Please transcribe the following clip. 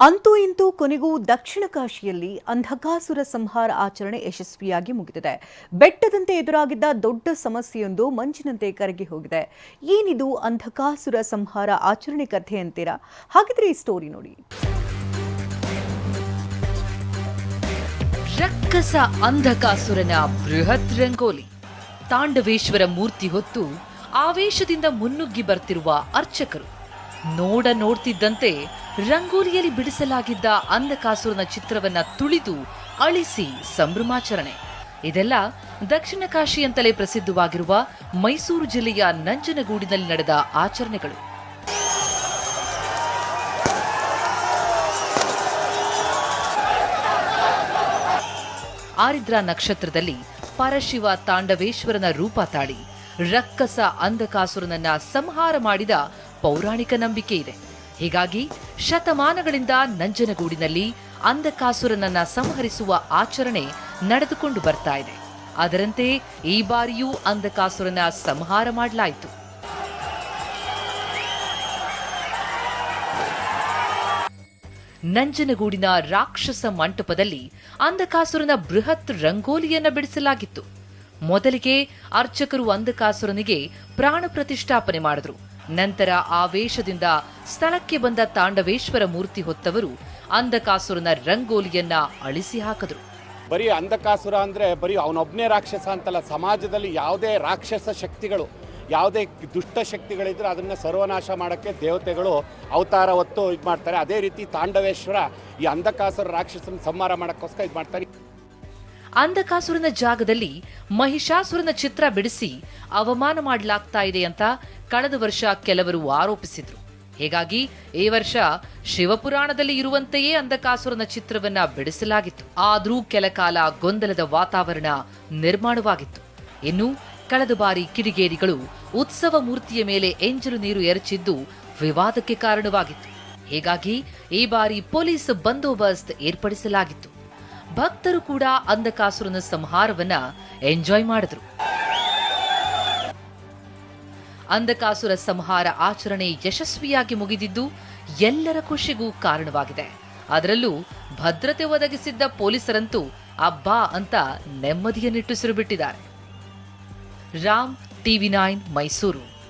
ಅಂತೂ ಇಂತೂ ಕೊನೆಗೂ ದಕ್ಷಿಣ ಕಾಶಿಯಲ್ಲಿ ಅಂಧಕಾಸುರ ಸಂಹಾರ ಆಚರಣೆ ಯಶಸ್ವಿಯಾಗಿ ಮುಗಿದಿದೆ. ಬೆಟ್ಟದಂತೆ ಎದುರಾಗಿದ್ದ ದೊಡ್ಡ ಸಮಸ್ಯೆಯೊಂದು ಮಂಜಿನಂತೆ ಕರಗಿ ಹೋಗಿದೆ. ಏನಿದು ಅಂಧಕಾಸುರ ಸಂಹಾರ ಆಚರಣೆ ಕಥೆ ಅಂತೀರಾ? ಹಾಗಿದ್ರೆ ಈ ಸ್ಟೋರಿ ನೋಡಿ. ರಕ್ಕಸ ಅಂಧಕಾಸುರನ ಬೃಹತ್ ರಂಗೋಲಿ. ತಾಂಡವೇಶ್ವರ ಮೂರ್ತಿ ಹೊತ್ತು ಆವೇಶದಿಂದ ಮುನ್ನುಗ್ಗಿ ಬರ್ತಿರುವ ಅರ್ಚಕರು. ನೋಡ ನೋಡ್ತಿದ್ದಂತೆ ರಂಗೋಲಿಯಲ್ಲಿ ಬಿಡಿಸಲಾಗಿದ್ದ ಅಂಧಕಾಸುರನ ಚಿತ್ರವನ್ನ ತುಳಿದು ಅಳಿಸಿ ಸಂಭ್ರಮಾಚರಣೆ. ಇದೆಲ್ಲ ದಕ್ಷಿಣ ಕಾಶಿ ಅಂತಲೇ ಪ್ರಸಿದ್ಧವಾಗಿರುವ ಮೈಸೂರು ಜಿಲ್ಲೆಯ ನಂಜನಗೂಡಿನಲ್ಲಿ ನಡೆದ ಆಚರಣೆಗಳು. ಆರಿದ್ರ ನಕ್ಷತ್ರದಲ್ಲಿ ಪರಶಿವ ತಾಂಡವೇಶ್ವರನ ರೂಪ ತಾಳಿ, ರಕ್ಕಸ ಅಂಧಕಾಸುರನನ್ನ ಸಂಹಾರ ಮಾಡಿದ ಪೌರಾಣಿಕ ನಂಬಿಕೆ ಇದೆ. ಹೀಗಾಗಿ ಶತಮಾನಗಳಿಂದ ನಂಜನಗೂಡಿನಲ್ಲಿ ಅಂಧಕಾಸುರನನ್ನ ಸಂಹರಿಸುವ ಆಚರಣೆ ನಡೆದುಕೊಂಡು ಬರ್ತಾ ಇದೆ. ಅದರಂತೆ ಈ ಬಾರಿಯೂ ಅಂಧಕಾಸುರನ ಸಂಹಾರ ಮಾಡಲಾಯಿತು. ನಂಜನಗೂಡಿನ ರಾಕ್ಷಸ ಮಂಟಪದಲ್ಲಿ ಅಂಧಕಾಸುರನ ಬೃಹತ್ ರಂಗೋಲಿಯನ್ನ ಬಿಡಿಸಲಾಗಿತ್ತು. ಮೊದಲಿಗೆ ಅರ್ಚಕರು ಅಂಧಕಾಸುರನಿಗೆ ಪ್ರಾಣ ಪ್ರತಿಷ್ಠಾಪನೆ ಮಾಡಿದ್ರು. ನಂತರ ಆ ವೇಷದಿಂದ ಸ್ಥಳಕ್ಕೆ ಬಂದ ತಾಂಡವೇಶ್ವರ ಮೂರ್ತಿ ಹೊತ್ತವರು ಅಂಧಕಾಸುರನ ರಂಗೋಲಿಯನ್ನ ಅಳಿಸಿ ಹಾಕಿದ್ರು. ಬರೀ ಅಂಧಕಾಸುರ ಅಂದರೆ ಬರೀ ಅವನೊಬ್ಬನೇ ರಾಕ್ಷಸ ಅಂತಲ್ಲ ಸಮಾಜದಲ್ಲಿ ಯಾವುದೇ ರಾಕ್ಷಸ ಶಕ್ತಿಗಳು ಯಾವುದೇ ದುಷ್ಟ ಶಕ್ತಿಗಳಿದ್ರೆ ಅದನ್ನು ಸರ್ವನಾಶ ಮಾಡೋಕ್ಕೆ ದೇವತೆಗಳು ಅವತಾರ ಹೊತ್ತು ಇದು ಮಾಡ್ತಾರೆ. ಅದೇ ರೀತಿ ತಾಂಡವೇಶ್ವರ ಈ ಅಂಧಕಾಸುರ ರಾಕ್ಷಸನ ಸಂಹಾರ ಮಾಡೋಕ್ಕೋಸ್ಕರ ಇದು ಮಾಡ್ತಾರೆ. ಅಂಧಕಾಸುರನ ಜಾಗದಲ್ಲಿ ಮಹಿಷಾಸುರನ ಚಿತ್ರ ಬಿಡಿಸಿ ಅವಮಾನ ಮಾಡಲಾಗ್ತಾ ಇದೆ ಅಂತ ಕಳೆದ ವರ್ಷ ಕೆಲವರು ಆರೋಪಿಸಿದ್ರು. ಹೀಗಾಗಿ ಈ ವರ್ಷ ಶಿವಪುರಾಣದಲ್ಲಿ ಇರುವಂತೆಯೇ ಅಂಧಕಾಸುರನ ಚಿತ್ರವನ್ನ ಬಿಡಿಸಲಾಗಿತ್ತು. ಆದರೂ ಕೆಲ ಕಾಲ ಗೊಂದಲದ ವಾತಾವರಣ ನಿರ್ಮಾಣವಾಗಿತ್ತು. ಇನ್ನು ಕಳೆದ ಬಾರಿ ಕಿಡಿಗೇರಿಗಳು ಉತ್ಸವ ಮೂರ್ತಿಯ ಮೇಲೆ ಎಂಜಲು ನೀರು ಎರಚಿದ್ದು ವಿವಾದಕ್ಕೆ ಕಾರಣವಾಗಿತ್ತು. ಹೀಗಾಗಿ ಈ ಬಾರಿ ಪೊಲೀಸ್ ಬಂದೋಬಸ್ತ್ ಏರ್ಪಡಿಸಲಾಗಿತ್ತು. ಭಕ್ತರು ಕೂಡ ಅಂಧಕಾಸುರನ ಸಂಹಾರವನ್ನ ಎಂಜಾಯ್ ಮಾಡಿದ್ರು. ಅಂಧಕಾಸುರ ಸಂಹಾರ ಆಚರಣೆ ಯಶಸ್ವಿಯಾಗಿ ಮುಗಿದಿದ್ದು ಎಲ್ಲರ ಖುಷಿಗೂ ಕಾರಣವಾಗಿದೆ. ಅದರಲ್ಲೂ ಭದ್ರತೆ ಒದಗಿಸಿದ್ದ ಪೊಲೀಸರಂತೂ ಅಬ್ಬಾ ಅಂತ ನೆಮ್ಮದಿಯ ನಿಟ್ಟುಸಿರು ಬಿಟ್ಟಿದ್ದಾರೆ ರಾಮ್, ಟಿವಿ ನೈನ್, ಮೈಸೂರು.